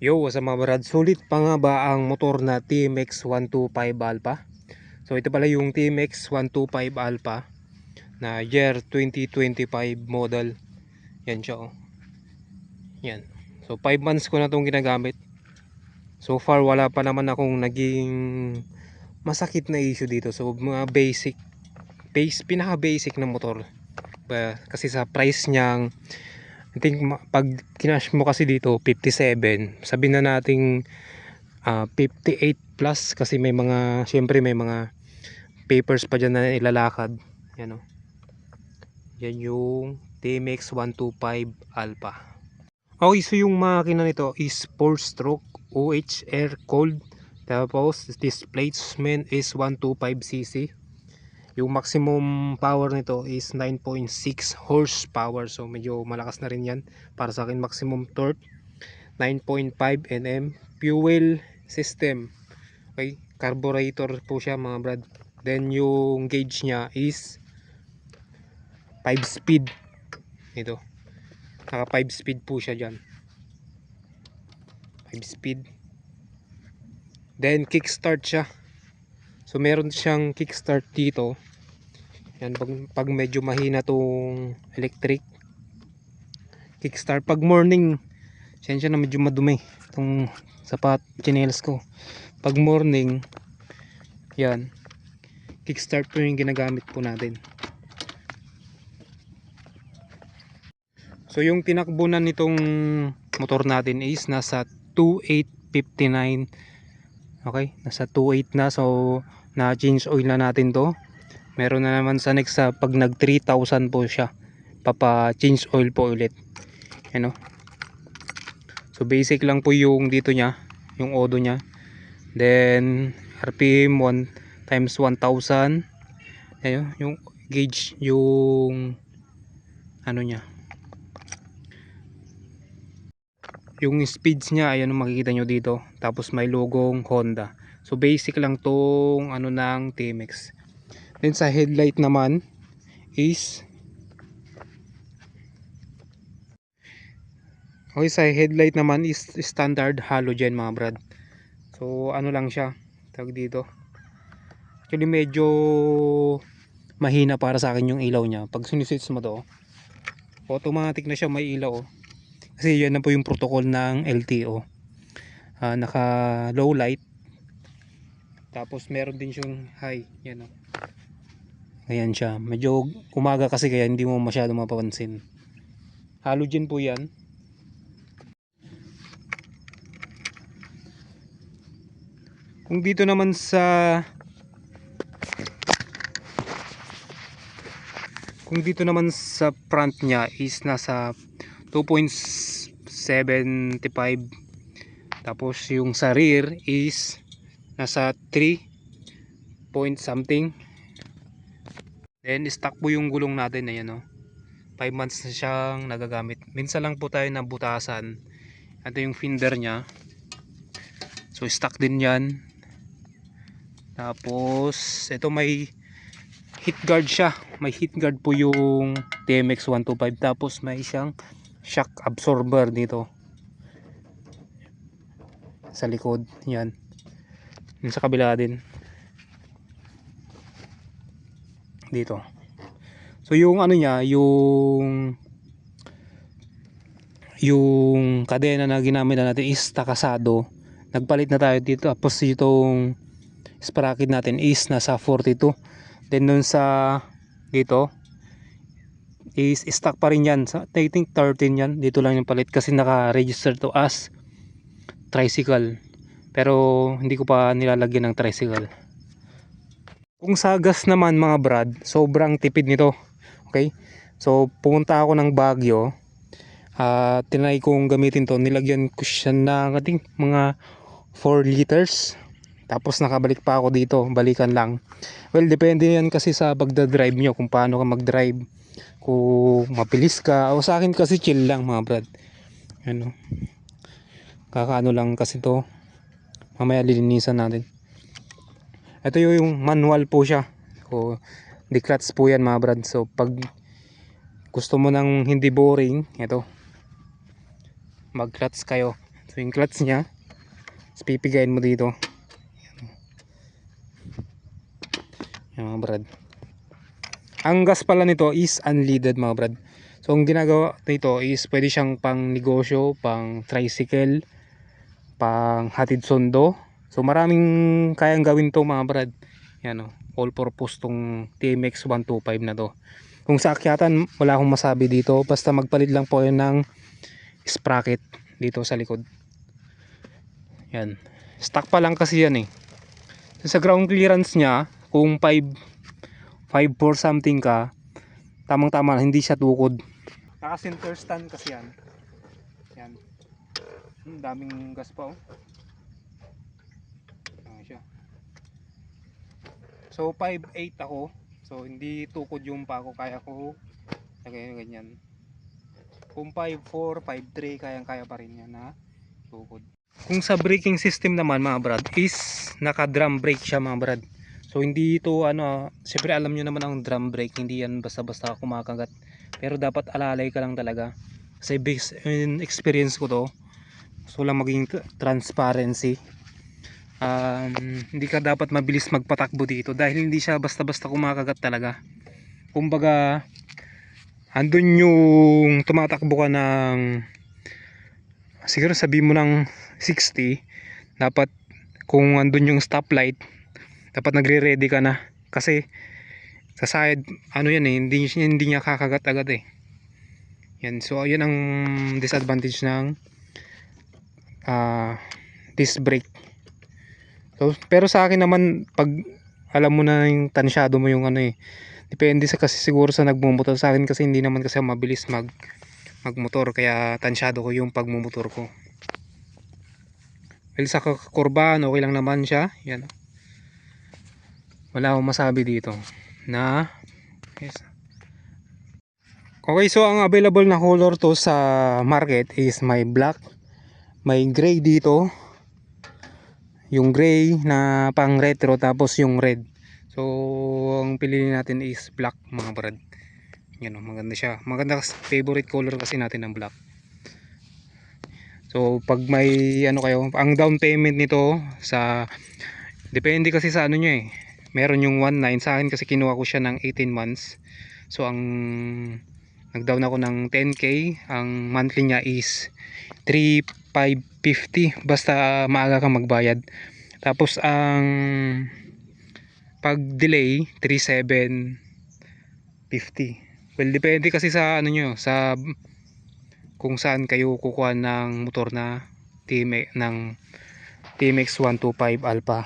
Yo, sa mga brad, sulit pa nga ba ang motor na TMX 125 Alpha? So ito pala yung TMX 125 Alpha na year 2025 model. Yan siya oh. Yan. So 5 months ko na itong ginagamit. So far wala pa naman akong naging masakit na issue dito. So mga basic base, pinaka basic na motor. Kasi sa price niyang I think pag kinash mo kasi dito 57, sabihin na nating ah, 58 plus kasi may mga syempre may mga papers pa dyan na ilalakad. Yan o. Yan yung TMX 125 Alpha. Okay, so yung makina nito is 4 stroke OH air cooled. Tapos displacement is 125cc. Yung maximum power nito is 9.6 horsepower. So medyo malakas na rin yan. Para sa akin maximum torque 9.5 Nm. Fuel system. Okay, carburetor po siya mga brad. Then yung gauge niya is 5 speed. Ito. Naka 5 speed po siya dyan. 5 speed. Then kickstart siya. So meron siyang kickstart dito. Yan pag, pag medyo mahina tong electric kickstart. Pag morning sensya na medyo madumi itong sapat chinelas ko. Pag morning yan kickstart po yung ginagamit po natin. So yung tinakbunan nitong motor natin is nasa 2859 okay? Nasa 28 na. So na change oil na natin to meron na naman sa next sa pag nag 3,000 po siya papa change oil po ulit. Ano so basic lang po yung dito nya yung odo nya then RPM 1 times 1000 ayun yung gauge yung ano nya yung speeds niya ayan ang makikita nyo dito. Tapos may logong Honda. So basic lang tong ano ng TMX then sa headlight naman is okay sa headlight naman is standard halogen mga brad so ano lang siya tawag dito actually medyo mahina para sa akin yung ilaw niya pag siniswitch mo to automatic na siya may ilaw oh. Kasi yan na po yung protocol ng LTO. Ah, naka low light. Tapos meron din siyang high. Yan o. Ayan siya. Medyo umaga kasi kaya hindi mo masyado mapapansin. Halogen po yan. Kung dito naman sa kung dito naman sa front niya is nasa 2.75 tapos yung sa rear is nasa 3 point something then stock po yung gulong natin ayan o 5 months na siyang nagagamit. Minsan lang po tayo nabutasan. Ito yung fender nya so stock din yan. Tapos ito may heat guard siya. May heat guard po yung TMX 125 tapos may siyang shock absorber dito. Sa likod yan. Sa kabila din dito. So yung ano niya yung yung kadena na ginamit na natin is takasado. Nagpalit na tayo dito. Tapos itong sprocket natin is nasa 42 then dun sa dito is stock pa rin yan. So, I think 13 yan. Dito lang yung palit kasi naka register to as tricycle. Pero hindi ko pa nilalagyan ng tricycle kung sa gas naman mga brad sobrang tipid nito. Okay? So pumunta ako ng Baguio. Uh, tinry kong gamitin to. Nilagyan ko siya ng I think mga 4 liters. Tapos nakabalik pa ako dito. Balikan lang. Well depende yan kasi sa pagdadrive nyo kung paano ka mag-drive. Kung mabilis ka. O sa akin kasi chill lang mga brad. Ano? Kakaano lang kasi to. Mamaya lilinisan natin ito yung manual po siya so declutch po yan mga brad so pag gusto mo nang hindi boring ito mag clutch kayo So yung clutch niya, tapos pipigayin mo dito. Yan mga brad. Ang gas pala nito is unleaded mga brad. So ang ginagawa nito is pwede siyang pang negosyo, pang tricycle, pang hatid sundo. So maraming kayang gawin to mga brad. Yan o, all purpose tong TMX 125 na to. Kung sa akyatan, wala akong masabi dito. Basta magpalit lang po yun ng sprocket dito sa likod. Yan. Stock pa lang kasi yan eh. Sa ground clearance niya, kung 5 5 4 something ka, tamang tama hindi siya tukod. Naka center stand kasi yan. Yan. Hmm, daming gas pa oh. Ayan siya. So 5'8 ako. So hindi tukod yung pa ko kaya ko lagay ganyan. Kung 5'4, 5'3 kayang kaya pa rin yan na tukod. Kung sa braking system naman mga brad is naka drum brake siya mga brad. So hindi ito ano, siyempre alam nyo naman ang drum brake, hindi yan basta-basta kumakagat. Pero dapat alalay ka lang talaga. Kasi based experience ko to, so lang maging transparency. Um, hindi ka dapat mabilis magpatakbo dito dahil hindi siya basta-basta kumakagat talaga. Kumbaga, andun yung tumatakbo ka ng siguro sabi mo ng 60 dapat kung andun yung stoplight dapat nagre-ready ka na. Kasi sa side ano yan eh hindi, hindi niya kakagat agad eh. Yan so yun ang disadvantage ng ah disc brake so, pero sa akin naman pag alam mo na yung tansyado mo yung ano eh depende sa kasi siguro sa nagmumotor. Sa akin kasi hindi naman kasi mabilis mag magmotor kaya tansyado ko yung pagmumotor ko. Well sa kurbahan okay lang naman siya yan. Wala akong masabi dito na yes. okay so ang available na color to sa market is may black may gray dito yung gray na pang retro tapos yung red. So ang piliin natin is black mga brad. Yan o maganda siya. Maganda kasi favorite color kasi natin ang black. So pag may ano kayo ang down payment nito sa depende kasi sa ano nyo eh. Meron yung 1.9 sa akin kasi kinuha ko siya ng 18 months. So ang nagdown ako ng 10k ang monthly niya is 3,550 basta maaga kang magbayad. Tapos ang pag delay 3,750 well depende kasi sa ano nyo sa kung saan kayo kukuha ng motor na TMX ng TMX 125 Alpha.